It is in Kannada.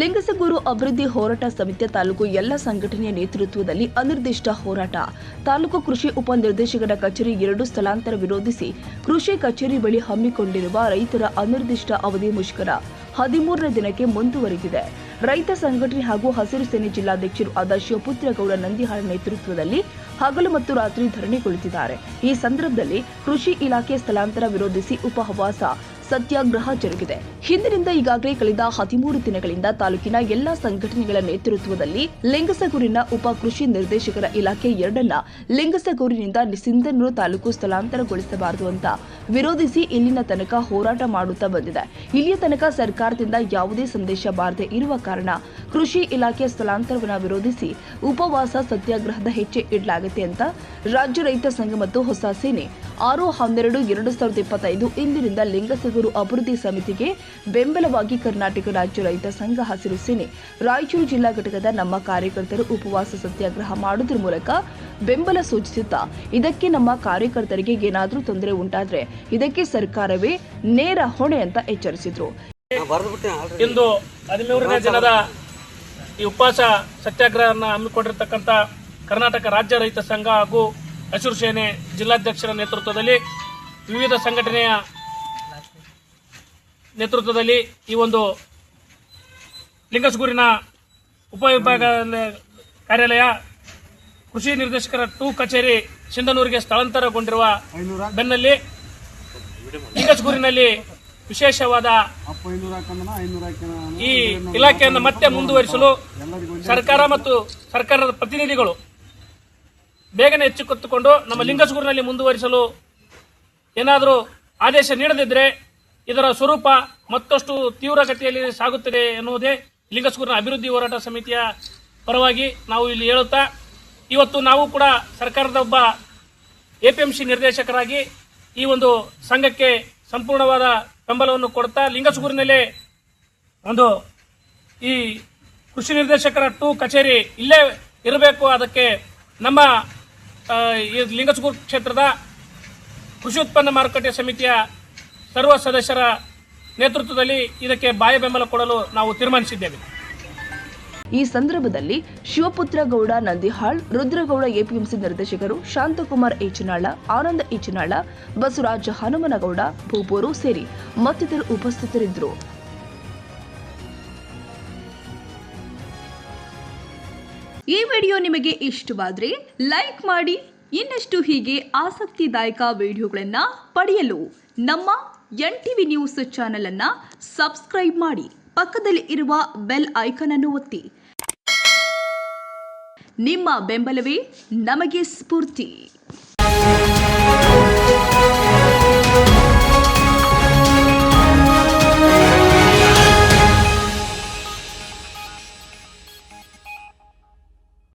ಲಿಂಗಸಗೂರು ಅಭಿವೃದ್ಧಿ ಹೋರಾಟ ಸಮಿತಿಯ ತಾಲೂಕು ಎಲ್ಲ ಸಂಘಟನೆಯ ನೇತೃತ್ವದಲ್ಲಿ ಅನಿರ್ದಿಷ್ಟ ಹೋರಾಟ. ತಾಲೂಕು ಕೃಷಿ ಉಪನಿರ್ದೇಶಕರ ಕಚೇರಿ ಎರಡು ಸ್ಥಳಾಂತರ ವಿರೋಧಿಸಿ ಕೃಷಿ ಕಚೇರಿ ಬಳಿ ಹಮ್ಮಿಕೊಂಡಿರುವ ರೈತರ ಅನಿರ್ದಿಷ್ಟ ಅವಧಿ ಮುಷ್ಕರ ಹದಿಮೂರನೇ ದಿನಕ್ಕೆ ಮುಂದುವರೆದಿದೆ. ರೈತ ಸಂಘಟನೆ ಹಾಗೂ ಹಸಿರು ಸೇನೆ ಜಿಲ್ಲಾಧ್ಯಕ್ಷರು ಆದ ಶಿವಪುತ್ರಗೌಡ ನಂದಿಹಾಳ ನೇತೃತ್ವದಲ್ಲಿ ಹಗಲು ಮತ್ತು ರಾತ್ರಿ ಧರಣಿ ಕುಳಿತಿದ್ದಾರೆ. ಈ ಸಂದರ್ಭದಲ್ಲಿ ಕೃಷಿ ಇಲಾಖೆ ಸ್ಥಳಾಂತರ ವಿರೋಧಿಸಿ ಉಪವಾಸ ಸತ್ಯಾಗ್ರಹ ಜರುಗಿದೆ. ಹಿಂದಿನಿಂದ ಈಗಾಗಲೇ ಕಳೆದ ಹದಿಮೂರು ದಿನಗಳಿಂದ ತಾಲೂಕಿನ ಎಲ್ಲಾ ಸಂಘಟನೆಗಳ ನೇತೃತ್ವದಲ್ಲಿ ಲಿಂಗಸಗೂರಿನ ಉಪ ಕೃಷಿ ನಿರ್ದೇಶಕರ ಇಲಾಖೆ ಎರಡನ್ನ ಲಿಂಗಸಗೂರಿನಿಂದ ಸಿಂಧನೂರು ತಾಲೂಕು ಸ್ಥಳಾಂತರಗೊಳಿಸಬಾರದು ಅಂತ ವಿರೋಧಿಸಿ ಇಲ್ಲಿನ ತನಕ ಹೋರಾಟ ಮಾಡುತ್ತಾ ಬಂದಿದೆ. ಇಲ್ಲಿಯ ತನಕ ಸರ್ಕಾರದಿಂದ ಯಾವುದೇ ಸಂದೇಶ ಬಾರದೆ ಇರುವ ಕಾರಣ ಕೃಷಿ ಇಲಾಖೆ ಸ್ಥಳಾಂತರವನ್ನು ವಿರೋಧಿಸಿ ಉಪವಾಸ ಸತ್ಯಾಗ್ರಹದ ಹೆಜ್ಜೆ ಇಡಲಾಗುತ್ತೆ ಅಂತ ರಾಜ್ಯ ರೈತ ಸಂಘ ಮತ್ತು ಹೊಸ ಸೇನೆ ಆರು ಹನ್ನೆರಡು ಎರಡು ಸಾವಿರದ ಇಪ್ಪತ್ತೈದು ಇಂದಿನಿಂದ ಲಿಂಗಸಗೂರು ಅಭಿವೃದ್ಧಿ ಸಮಿತಿಗೆ ಬೆಂಬಲವಾಗಿ ಕರ್ನಾಟಕ ರಾಜ್ಯ ರೈತ ಸಂಘ ಹಸಿರು ಸೇನೆ ರಾಯಚೂರು ಜಿಲ್ಲಾ ಘಟಕದ ನಮ್ಮ ಕಾರ್ಯಕರ್ತರು ಉಪವಾಸ ಸತ್ಯಾಗ್ರಹ ಮಾಡುವುದರ ಮೂಲಕ ಬೆಂಬಲ ಸೂಚಿಸುತ್ತಾ ಇದಕ್ಕೆ ನಮ್ಮ ಕಾರ್ಯಕರ್ತರಿಗೆ ಏನಾದರೂ ತೊಂದರೆ ಉಂಟಾದರೆ ಇದಕ್ಕೆ ಸರ್ಕಾರವೇ ನೇರ ಹೊಣೆ ಅಂತ ಎಚ್ಚರಿಸಿದರು. ಇಂದು ಹದಿಮೂರನೇ ದಿನದ ಈ ಉಪವಾಸ ಸತ್ಯಾಗ್ರಹವನ್ನು ಹಮ್ಮಿಕೊಂಡಿರ್ತಕ್ಕಂಥ ಕರ್ನಾಟಕ ರಾಜ್ಯ ರೈತ ಸಂಘ ಹಾಗೂ ಹಸಿರು ಸೇನೆ ಜಿಲ್ಲಾಧ್ಯಕ್ಷರ ನೇತೃತ್ವದಲ್ಲಿ ವಿವಿಧ ಸಂಘಟನೆಯ ನೇತೃತ್ವದಲ್ಲಿ ಈ ಒಂದು ಲಿಂಗಸಗೂರಿನ ಉಪವಿಭಾಗ ಕಾರ್ಯಾಲಯ ಕೃಷಿ ನಿರ್ದೇಶಕರ ಟೂ ಕಚೇರಿ ಸಿಂಧನೂರಿಗೆ ಸ್ಥಳಾಂತರಗೊಂಡಿರುವ ಬೆನ್ನಲ್ಲಿ ಲಿಂಗಸಗೂರಿನಲ್ಲಿ ವಿಶೇಷವಾದ ಈ ಇಲಾಖೆಯನ್ನು ಮತ್ತೆ ಮುಂದುವರಿಸಲು ಸರ್ಕಾರ ಮತ್ತು ಸರ್ಕಾರದ ಪ್ರತಿನಿಧಿಗಳು ಬೇಗನೆ ಎಚ್ಚೆತ್ತುಕೊಂಡು ನಮ್ಮ ಲಿಂಗಸಗೂರಿನಲ್ಲಿ ಮುಂದುವರಿಸಲು ಏನಾದರೂ ಆದೇಶ ನೀಡದಿದ್ದರೆ ಇದರ ಸ್ವರೂಪ ಮತ್ತಷ್ಟು ತೀವ್ರಗತಿಯಲ್ಲಿ ಸಾಗುತ್ತದೆ ಎನ್ನುವುದೇ ಲಿಂಗಸಗೂರಿನ ಅಭಿವೃದ್ಧಿ ಹೋರಾಟ ಸಮಿತಿಯ ಪರವಾಗಿ ನಾವು ಇಲ್ಲಿ ಹೇಳುತ್ತಾ, ಇವತ್ತು ನಾವು ಕೂಡ ಸರ್ಕಾರದ ಒಬ್ಬ ಎಪಿಎಂಸಿ ನಿರ್ದೇಶಕರಾಗಿ ಈ ಒಂದು ಸಂಘಕ್ಕೆ ಸಂಪೂರ್ಣವಾದ ಬೆಂಬಲವನ್ನು ಕೊಡ್ತಾ ಲಿಂಗಸ್ಗೂರಿನಲ್ಲೇ ಒಂದು ಈ ಕೃಷಿ ನಿರ್ದೇಶಕರ ಟು ಕಚೇರಿ ಇಲ್ಲೇ ಇರಬೇಕು. ಅದಕ್ಕೆ ನಮ್ಮ ಲಿಂಗಸಗೂರು ಕ್ಷೇತ್ರದ ಕೃಷಿ ಉತ್ಪನ್ನ ಮಾರುಕಟ್ಟೆ ಸಮಿತಿಯ ಸರ್ವ ಸದಸ್ಯರ ನೇತೃತ್ವದಲ್ಲಿ ಇದಕ್ಕೆ ಬಾಯ ಬೆಂಬಲ ಕೊಡಲು ನಾವು ತೀರ್ಮಾನಿಸಿದ್ದೇವೆ. ಈ ಸಂದರ್ಭದಲ್ಲಿ ಶಿವಪುತ್ರ ಗೌಡ ನಂದಿಹಾಳ್, ರುದ್ರಗೌಡ ಎಪಿಎಂಸಿ ನಿರ್ದೇಶಕರು ಶಾಂತಕುಮಾರ್ ಈಚನಾಳ, ಆನಂದ ಈಚನಾಳ, ಬಸವರಾಜ ಹನುಮನಗೌಡ, ಭೂಪೂರು ಸೇರಿ ಮತ್ತಿತರರು ಉಪಸ್ಥಿತರಿದ್ದರು. ಈ ವಿಡಿಯೋ ನಿಮಗೆ ಇಷ್ಟವಾದರೆ ಲೈಕ್ ಮಾಡಿ, ಇನ್ನಷ್ಟು ಹೀಗೆ ಆಸಕ್ತಿದಾಯಕ ವಿಡಿಯೋಗಳನ್ನು ಪಡೆಯಲು ನಮ್ಮ ಎನ್ ಟಿವಿ ನ್ಯೂಸ್ ಚಾನೆಲ್ ಅನ್ನು ಸಬ್ಸ್ಕ್ರೈಬ್ ಮಾಡಿ ಪಕ್ಕದಲ್ಲಿ ಇರುವ ಬೆಲ್ ಐಕನ್ ಅನ್ನು ಒತ್ತಿ. ನಿಮ್ಮ ಬೆಂಬಲವೇ ನಮಗೆ ಸ್ಫೂರ್ತಿ.